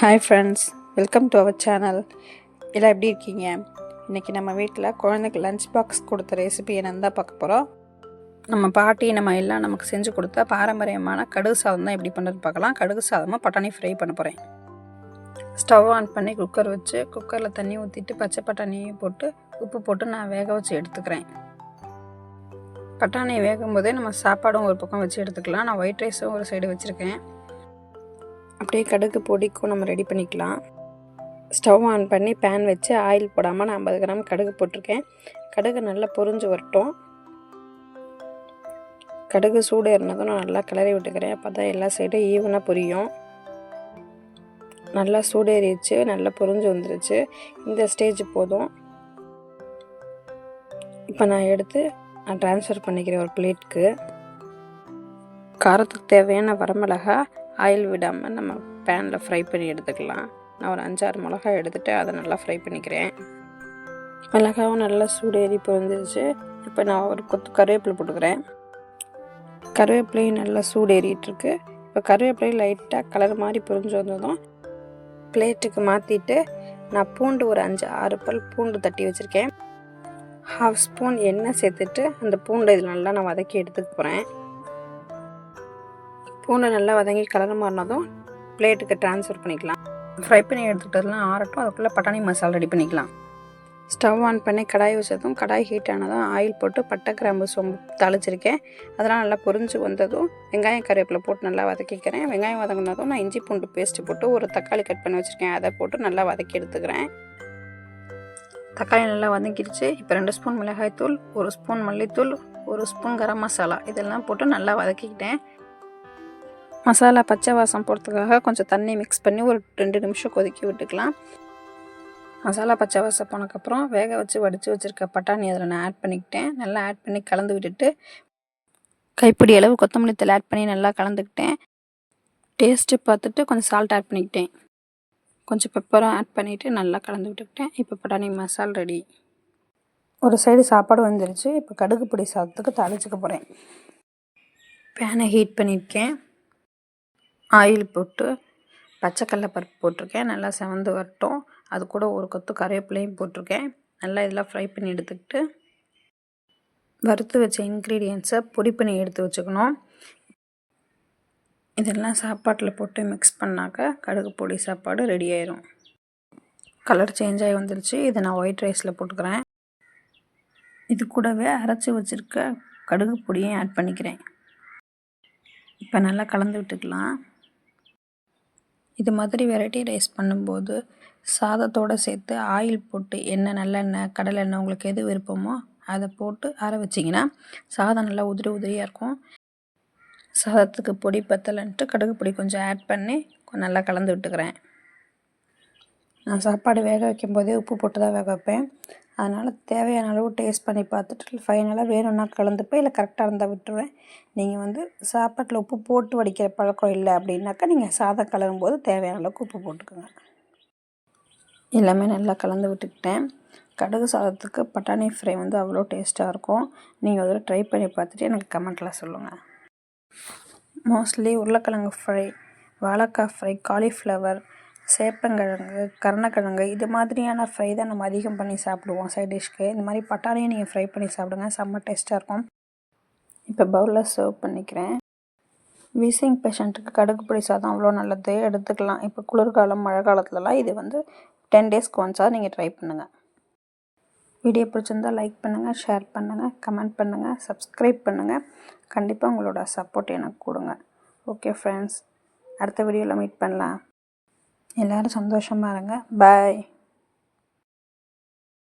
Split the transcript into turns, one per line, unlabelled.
Hi friends welcome to our channel எல்லாம் எப்படி இருக்கீங்க? இன்றைக்கி நம்ம வீட்டில் குழந்தைக்கு லஞ்ச் பாக்ஸ் கொடுத்த ரெசிபி என்னன்னு தான் பார்க்க போகிறோம் நம்ம பாட்டி நம்ம எல்லாம் நமக்கு செஞ்சு கொடுத்த பாரம்பரியமான கடுகு சாதம் தான் எப்படி பண்ணுறது பார்க்கலாம். கடுகு சாதமாக பட்டாணி ஃப்ரை பண்ண போகிறேன் ஸ்டவ் ஆன் பண்ணி குக்கர் வச்சு குக்கரில் தண்ணி ஊற்றிட்டு பச்சை பட்டாணியை போட்டு உப்பு போட்டு நான் வேக வச்சு எடுத்துக்கிறேன். பட்டாணி வேகும் போதே நம்ம சாப்பாடும் ஒரு பக்கம் வச்சு எடுத்துக்கலாம். நான் ஒயிட் ரைஸும் ஒரு சைடு வச்சுருக்கேன். அப்படியே கடுகு பொடிக்கும் நம்ம ரெடி பண்ணிக்கலாம். ஸ்டவ் ஆன் பண்ணி பேன் வச்சு ஆயில் போடாமல் நான் ஐம்பது கிராம் கடுகு போட்டிருக்கேன். கடுகு நல்லா பொரிஞ்சு வரட்டும். கடுகு சூடு இருந்ததும் நான் நல்லா கிளறி விட்டுக்கிறேன். அப்போ தான் எல்லா சைடும் ஈவனாக புரியும். நல்லா சூடேறிச்சு நல்லா பொரிஞ்சு வந்துருச்சு. இந்த ஸ்டேஜ் போதும். இப்போ நான் எடுத்து நான் ட்ரான்ஸ்ஃபர் பண்ணிக்கிறேன் ஒரு பிளேட்க்கு காரத்துக்கு தேவையான வரமிளகா ஆயில் விடாமல் நம்ம பேனில் ஃப்ரை பண்ணி எடுத்துக்கலாம். நான் ஒரு அஞ்சாறு மிளகாய் எடுத்துகிட்டு அதை நல்லா ஃப்ரை பண்ணிக்கிறேன். மிளகாவும் நல்லா சூடேறி பொருந்துருச்சு இப்போ நான் ஒரு கொத்து கருவேப்பிலை போட்டுக்கிறேன். கருவேப்பிலையும் நல்லா சூடேறிட்டுருக்கு இப்போ கருவேப்பிலையும் லைட்டாக கலர் மாதிரி பொரிஞ்சு வந்ததும் பிளேட்டுக்கு மாற்றிட்டு நான் பூண்டு ஒரு அஞ்சு ஆறு பல் பூண்டு தட்டி வச்சுருக்கேன். ஹாஃப் ஸ்பூன் எண்ணெய் சேர்த்துட்டு அந்த பூண்டை இதில் நல்லா நான் வதக்கி எடுத்துக்க போகிறேன் பூண்டு நல்லா வதங்கி கலர் மாறினதும் பிளேட்டுக்கு ட்ரான்ஸ்ஃபர் பண்ணிக்கலாம். ஃப்ரை பண்ணி எடுத்துக்கிட்டதுலாம் ஆறட்டும் அதுக்குள்ளே பட்டாணி மசாலா ரெடி பண்ணிக்கலாம். ஸ்டவ் ஆன் பண்ணி கடாய் வச்சதும் கடாய் ஹீட் ஆனதும் ஆயில் போட்டு பட்டை கிராம்பு சோம்பு தாளிச்சிருக்கேன். அதெல்லாம் நல்லா பொரிஞ்சு வந்ததும் வெங்காயம் கருவேப்பிலை போட்டு நல்லா வதக்கிக்கிறேன். வெங்காயம் வதங்கினதும் நான் இஞ்சி பூண்டு பேஸ்ட்டு போட்டு ஒரு தக்காளி கட் பண்ணி வச்சுருக்கேன். அதை போட்டு நல்லா வதக்கி எடுத்துக்கிறேன். தக்காளி நல்லா வதங்கிடுச்சு இப்போ ரெண்டு ஸ்பூன் மிளகாய்த்தூள் ஒரு ஸ்பூன் மல்லித்தூள் ஒரு ஸ்பூன் கரம் மசாலா இதெல்லாம் போட்டு நல்லா வதக்கிக்கிட்டேன். மசாலா பச்சை வாசம் போகிறதுக்காக கொஞ்சம் தண்ணி மிக்ஸ் பண்ணி ஒரு ரெண்டு நிமிஷம் கொதிக்க விட்டுக்கலாம். மசாலா பச்சை வாசம் போனதுக்கப்புறம் வேக வச்சு வடித்து வச்சுருக்க பட்டாணி அதில் நான் ஆட் பண்ணிக்கிட்டேன். நல்லா ஆட் பண்ணி கலந்து விட்டுட்டு கைப்பிடி அளவு கொத்தமல்லி தலை ஆட் பண்ணி நல்லா கலந்துக்கிட்டேன். டேஸ்ட்டு பார்த்துட்டு கொஞ்சம் சால்ட் ஆட் பண்ணிக்கிட்டேன். கொஞ்சம் பெப்பரும் ஆட் பண்ணிவிட்டு நல்லா கலந்து விட்டுக்கிட்டேன். இப்போ பட்டாணி மசால் ரெடி ஒரு சைடு சாப்பாடு வந்துருச்சு. இப்போ கடுகு பொடி சாதத்துக்கு தாளிச்சுக்க போகிறேன் பேனை ஹீட் பண்ணியிருக்கேன் ஆயில் போட்டு பச்சைக்கடல பருப்பு போட்டிருக்கேன். நல்லா செவந்து வரட்டும். அது கூட ஒரு கொத்து கருவேப்பிலையும் போட்டிருக்கேன். நல்லா இதெல்லாம் ஃப்ரை பண்ணி எடுத்துக்கிட்டு வறுத்து வச்ச இன்க்ரீடியன்ஸை பொடி பண்ணி எடுத்து வச்சுக்கணும். இதெல்லாம் சாப்பாட்டில் போட்டு மிக்ஸ் பண்ணாக்க கடுகு பொடி சாப்பாடு ரெடி ஆயிரும். கலர் சேஞ்ச் ஆகி வந்துருச்சு. இதை நான் ஒயிட் ரைஸில் போட்டுக்கிறேன். இது கூடவே அரைச்சி வச்சுருக்க கடுகு பொடியும் ஆட் பண்ணிக்கிறேன். இப்போ நல்லா கலந்து விட்டுக்கலாம். இது மாதிரி வெரைட்டி ரைஸ் பண்ணும்போது சாதத்தோடு சேர்த்து ஆயில் போட்டு எண்ணெய் நல்லெண்ணெய் கடலெண்ணெய் உங்களுக்கு எது விருப்பமோ அதை போட்டு அற வச்சிங்கன்னா சாதம் நல்லா உதிரி உதிரியாக இருக்கும். சாதத்துக்கு பொடி பத்தலைன்ட்டு கடுகு பொடி கொஞ்சம் ஆட் பண்ணி நல்லா கலந்து விட்டுக்கிறேன். நான் சாப்பாடு வேக வைக்கும் போதே உப்பு போட்டு தான் வேக வைப்பேன். அதனால் தேவையான அளவு டேஸ்ட் பண்ணி பார்த்துட்டு ஃபைனலாக வேணும்னா கலந்துப்பேன். இல்லை கரெக்டாக இருந்தால் விட்டுருவேன். நீங்கள் வந்து சாப்பாட்டில் உப்பு போட்டு வடிக்கிற பழக்கம் இல்லை அப்படின்னாக்கா நீங்கள் சாதம் கலரும் போது தேவையான அளவுக்கு உப்பு போட்டுக்கோங்க. எல்லாமே நல்லா கலந்து விட்டுக்கிட்டேன். கடுகு சாதத்துக்கு பட்டாணி ஃப்ரை வந்து அவ்வளோ டேஸ்ட்டாக இருக்கும். நீங்கள் ஒரு ட்ரை பண்ணி பார்த்துட்டு எனக்கு கமெண்ட்டில் சொல்லுங்கள் மோஸ்ட்லி உருளைக்கிழங்கு ஃப்ரை வாழைக்காய் ஃப்ரை காலிஃப்ளவர் சேப்பங்கிழங்கு கருணக்கிழங்கு இது மாதிரியான ஃப்ரை தான் நம்ம அதிகம் பண்ணி சாப்பிடுவோம் சைட் டிஷ்க்கு இந்த மாதிரி பட்டாணியை நீங்கள் ஃப்ரை பண்ணி சாப்பிடுங்க. செம்ம டேஸ்ட்டாக இருக்கும். இப்போ பவுலில் சர்வ் பண்ணிக்கிறேன். வீசிங் பேஷண்ட்டுக்கு கடுகு பொடி சாதம் அவ்வளோ நல்லது. எடுத்துக்கலாம். இப்போ குளிர்காலம் மழை காலத்துலலாம் இது வந்து டென் டேஸ்க்கு ஒன்ஸாக நீங்கள் ட்ரை பண்ணுங்கள் வீடியோ பிடிச்சிருந்தால் லைக் பண்ணுங்கள் ஷேர் பண்ணுங்கள் கமெண்ட் பண்ணுங்கள் சப்ஸ்கிரைப் பண்ணுங்கள் கண்டிப்பாக உங்களோட சப்போர்ட் எனக்கு கொடுங்க. ஓகே ஃப்ரெண்ட்ஸ் அடுத்த வீடியோவில் மீட் பண்ணலாம். எல்லோரும் சந்தோஷமாக இருங்க. பாய்